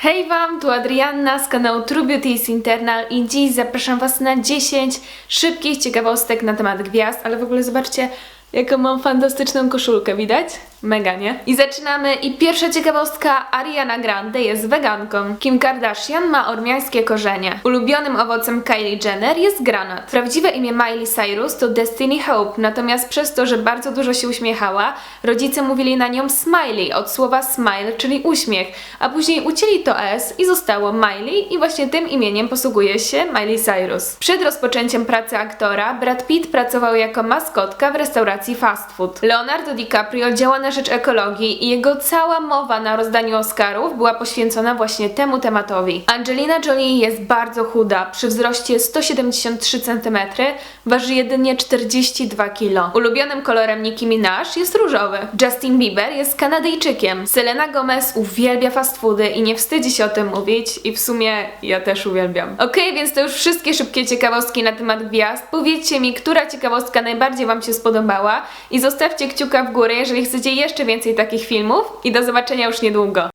Hej Wam, tu Adrianna z kanału True Beauty is Internal i dziś zapraszam Was na 10 szybkich ciekawostek na temat gwiazd, ale w ogóle zobaczcie jaką mam fantastyczną koszulkę, widać? Mega, nie? I zaczynamy i pierwsza ciekawostka, Ariana Grande jest weganką. Kim Kardashian ma ormiańskie korzenie. Ulubionym owocem Kylie Jenner jest granat. Prawdziwe imię Miley Cyrus to Destiny Hope, natomiast przez to, że bardzo dużo się uśmiechała, rodzice mówili na nią Smiley od słowa smile, czyli uśmiech, a później ucięli to S i zostało Miley i właśnie tym imieniem posługuje się Miley Cyrus. Przed rozpoczęciem pracy aktora Brad Pitt pracował jako maskotka w restauracji fast food. Leonardo DiCaprio działa na rzecz ekologii i jego cała mowa na rozdaniu Oscarów była poświęcona właśnie temu tematowi. Angelina Jolie jest bardzo chuda, przy wzroście 173 cm, waży jedynie 42 kg. Ulubionym kolorem Nicki Minaj jest różowy. Justin Bieber jest Kanadyjczykiem. Selena Gomez uwielbia fast foody i nie wstydzi się o tym mówić i w sumie ja też uwielbiam. Okej, więc to już wszystkie szybkie ciekawostki na temat gwiazd. Powiedzcie mi, która ciekawostka najbardziej Wam się spodobała i zostawcie kciuka w górę, jeżeli chcecie jeszcze więcej takich filmów i do zobaczenia już niedługo.